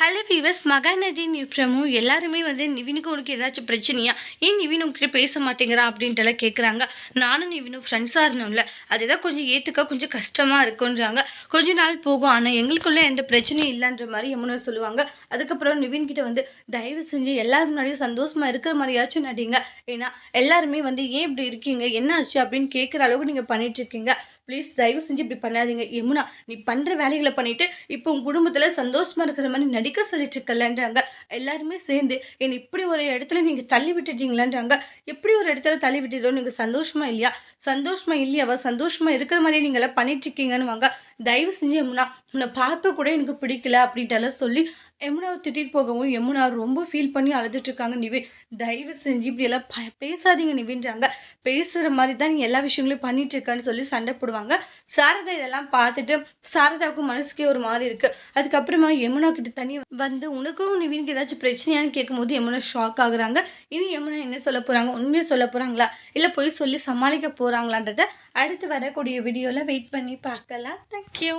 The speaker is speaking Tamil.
ஹலோ வீவர்ஸ் மகாநதி நிப்ரமும் எல்லாருமே வந்து நிவினுக்கு உனக்கு ஏதாச்சும் பிரச்சனையா? ஏன் நிவின் உங்ககிட்ட பேச மாட்டேங்கிறான் அப்படின்ட்டுலாம் கேட்குறாங்க நானும் நிவினும் ஃப்ரெண்ட்ஸாக இருந்தோம்ல. அதுதான் கொஞ்சம் ஏற்றுக்க கொஞ்சம் கஷ்டமாக இருக்குன்றாங்க. கொஞ்ச நாள் போகும். ஆனால் எங்களுக்குள்ள எந்த பிரச்சனையும் இல்லைன்ற மாதிரி யமுனா சொல்லுவாங்க. அதுக்கப்புறம் நிவின் கிட்ட வந்து தயவு செஞ்சு எல்லாரும் முன்னாடியும் சந்தோஷமாக இருக்கிற மாதிரியாச்சும் நடிங்க. ஏன்னா எல்லாருமே வந்து ஏன் இப்படி இருக்கீங்க? என்ன ஆச்சு? அப்படின்னு கேட்குற அளவுக்கு நீங்கள் பண்ணிட்டு இருக்கீங்க. ப்ளீஸ் தயவு செஞ்சு இப்படி பண்ணாதீங்க. யமுனா நீ பண்ணுற வேலைகளை பண்ணிவிட்டு இப்போ உன் குடும்பத்தில் சந்தோஷமாக இருக்கிற மாதிரி நடி சொல்லிட்டு இருக்கலன்றாங்க எல்லாருமே சேர்ந்து என்னை இப்படி ஒரு இடத்துல நீங்கள் தள்ளி விட்டுட்டீங்களான்றாங்க. எப்படி ஒரு இடத்துல தள்ளி விட்டுட்டோம் நீங்கள் சந்தோஷமா இல்லையா? சந்தோஷமா இல்லையாவா? சந்தோஷமா இருக்கிற மாதிரி நீங்களாம் பண்ணிட்டு இருக்கீங்கன்னு வாங்க தயவு செஞ்சு முன்னா உன்னை பார்க்க கூட எனக்கு பிடிக்கல அப்படின்ட்டு சொல்லி யமுனாவை திட்டிட்டு போகவும் யமுனா ரொம்ப ஃபீல் பண்ணி அழுதுட்டு இருக்காங்க தயவு செஞ்சு இப்படி எல்லாம் ப பேசாதீங்க நிவின்றாங்க. பேசுகிற மாதிரி தான் நீ எல்லா விஷயங்களையும் பண்ணிட்டு இருக்கான்னு சொல்லி சண்டை போடுவாங்க. சாரதா இதெல்லாம் பார்த்துட்டு சாரதாவுக்கும் மனசுக்கே ஒரு மாதிரி இருக்குது அதுக்கப்புறமா யமுனா கிட்ட தனி வந்து உனக்கும் நிவினுக்கு ஏதாச்சும் பிரச்சனையான்னு கேட்கும்போது யமுனா ஷாக் ஆகுறாங்க. இனி யமுனா என்ன சொல்ல போகிறாங்க உண்மையை சொல்ல போகிறாங்களா இல்லை போய் சொல்லி சமாளிக்க போகிறாங்களான்றத அடுத்து வரக்கூடிய வீடியோவில் வெயிட் பண்ணி பார்க்கலாம். தேங்க்யூ